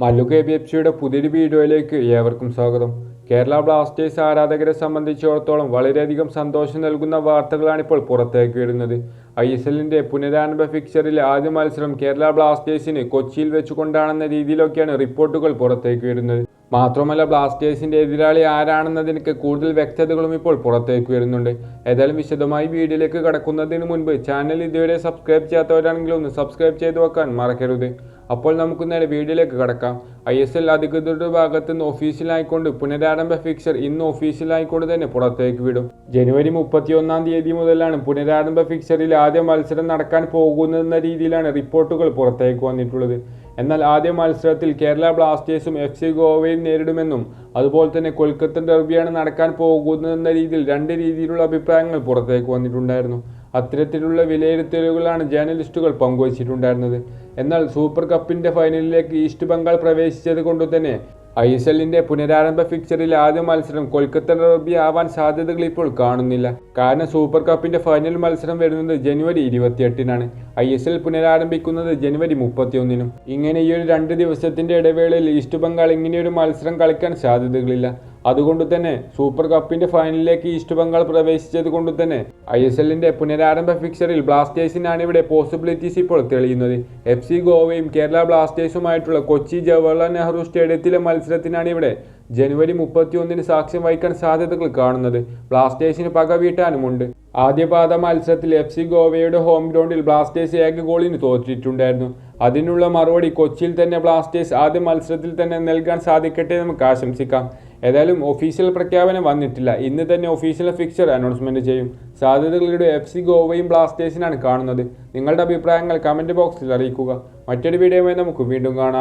Mallu K B F സിയുടെ പുതിയൊരു വീഡിയോയിലേക്ക് ഏവർക്കും സ്വാഗതം. കേരള ബ്ലാസ്റ്റേഴ്സ് ആരാധകരെ സംബന്ധിച്ചിടത്തോളം വളരെയധികം സന്തോഷം നൽകുന്ന വാർത്തകളാണ് ഇപ്പോൾ പുറത്തേക്ക് വരുന്നത്. ഐ എസ് എല്ലിന്റെ പുനരാരംഭ ഫിക്ചറിലെ ആദ്യ മത്സരം കേരള ബ്ലാസ്റ്റേഴ്സിന് കൊച്ചിയിൽ വെച്ചുകൊണ്ടാണെന്ന രീതിയിലൊക്കെയാണ് റിപ്പോർട്ടുകൾ പുറത്തേക്ക് വരുന്നത്. മാത്രമല്ല ബ്ലാസ്റ്റേഴ്സിന്റെ എതിരാളി ആരാണെന്നതിനൊക്കെ കൂടുതൽ വ്യക്തതകളും ഇപ്പോൾ പുറത്തേക്ക് വരുന്നുണ്ട്. ഏതായാലും വിശദമായി വീഡിയോയിലേക്ക് കടക്കുന്നതിന് മുൻപ് ചാനൽ ഇതുവരെ സബ്സ്ക്രൈബ് ചെയ്യാത്തവരാണെങ്കിൽ ഒന്ന് സബ്സ്ക്രൈബ് ചെയ്ത് വെക്കാൻ മറക്കരുത്. അപ്പോൾ നമുക്ക് നേരെ വീഡിയോയിലേക്ക് കടക്കാം. ഐ എസ് എൽ അധികൃതരുടെ ഭാഗത്ത് നിന്ന് ഒഫീഷ്യലായിക്കൊണ്ട് പുനരാരംഭ ഫിക്സർ ഇന്ന് ഒഫീഷ്യലായിക്കൊണ്ട് തന്നെ പുറത്തേക്ക് വിടും. ജനുവരി മുപ്പത്തിയൊന്നാം തീയതി മുതലാണ് പുനരാരംഭ ഫിക്സറിൽ ആദ്യ മത്സരം നടക്കാൻ പോകുന്നതെന്ന രീതിയിലാണ് റിപ്പോർട്ടുകൾ പുറത്തേക്ക് വന്നിട്ടുള്ളത്. എന്നാൽ ആദ്യ മത്സരത്തിൽ കേരള ബ്ലാസ്റ്റേഴ്സും എഫ് സി ഗോവയും നേരിടുമെന്നും അതുപോലെ തന്നെ കൊൽക്കത്ത ഡെർബിയാണ് നടക്കാൻ പോകുന്നതെന്ന രീതിയിൽ രണ്ട് രീതിയിലുള്ള അഭിപ്രായങ്ങൾ പുറത്തേക്ക് വന്നിട്ടുണ്ടായിരുന്നു. അത്തരത്തിലുള്ള വിലയിരുത്തലുകളാണ് ജേർണലിസ്റ്റുകൾ പങ്കുവച്ചിട്ടുണ്ടായിരുന്നത്. എന്നാൽ സൂപ്പർ കപ്പിന്റെ ഫൈനലിലേക്ക് ഈസ്റ്റ് ബംഗാൾ പ്രവേശിച്ചത് കൊണ്ട് തന്നെ ഐ എസ് എല്ലിന്റെ പുനരാരംഭ ഫിക്ചറിൽ ആദ്യ മത്സരം കൊൽക്കത്ത ഡർബി ആവാൻ സാധ്യതകൾ ഇപ്പോൾ കാണുന്നില്ല. കാരണം സൂപ്പർ കപ്പിന്റെ ഫൈനൽ മത്സരം വരുന്നത് ജനുവരി ഇരുപത്തിയെട്ടിനാണ്. ഐ എസ് എൽ പുനരാരംഭിക്കുന്നത് ജനുവരി മുപ്പത്തിയൊന്നിനും. ഇങ്ങനെ ഈ ഒരു രണ്ട് ദിവസത്തിന്റെ ഇടവേളയിൽ ഈസ്റ്റ് ബംഗാൾ ഇങ്ങനെയൊരു മത്സരം കളിക്കാൻ സാധ്യതകളില്ല. അതുകൊണ്ട് തന്നെ സൂപ്പർ കപ്പിന്റെ ഫൈനലിലേക്ക് ഈസ്റ്റ് ബംഗാൾ പ്രവേശിച്ചത് കൊണ്ട് തന്നെ ഐ എസ് എല്ലിന്റെ പുനരാരംഭ ഫിക്സറിൽ ബ്ലാസ്റ്റേഴ്സിനാണ് ഇവിടെ പോസിബിലിറ്റീസ് ഇപ്പോൾ തെളിയുന്നത്. എഫ് സി ഗോവയും കേരള ബ്ലാസ്റ്റേഴ്സുമായിട്ടുള്ള കൊച്ചി ജവഹർലാൽ നെഹ്റു സ്റ്റേഡിയത്തിലെ മത്സരത്തിനാണ് ഇവിടെ ജനുവരി മുപ്പത്തിയൊന്നിന് സാക്ഷ്യം വഹിക്കാൻ സാധ്യതകൾ കാണുന്നത്. ബ്ലാസ്റ്റേഴ്സിന് പക വീട്ടാനുമുണ്ട് ആദ്യപാദ മത്സരത്തിൽ എഫ് സി ഗോവയുടെ ഹോം ഗ്രൗണ്ടിൽ ബ്ലാസ്റ്റേഴ്സ് ഏക ഗോളിന് തോറ്റിട്ടുണ്ടായിരുന്നു. അതിനുള്ള മറുപടി കൊച്ചിയിൽ തന്നെ ബ്ലാസ്റ്റേഴ്സ് ആദ്യ മത്സരത്തിൽ തന്നെ നൽകാൻ സാധിക്കട്ടെ നമുക്ക് ആശംസിക്കാം. ഏതായാലും ഒഫീഷ്യൽ പ്രഖ്യാപനം വന്നിട്ടില്ല. ഇന്ന് തന്നെ ഒഫീഷ്യൽ ഫിക്ചർ അനൗൺസ്മെന്റ് ചെയ്യും. സാധ്യതകളുടെ എഫ് സി ഗോവയും ബ്ലാസ്റ്റേഴ്സിനാണ് കാണുന്നത്. നിങ്ങളുടെ അഭിപ്രായങ്ങൾ കമന്റ് ബോക്സിൽ അറിയിക്കുക. മറ്റൊരു വീഡിയോയുമായി നമുക്ക് വീണ്ടും കാണാം.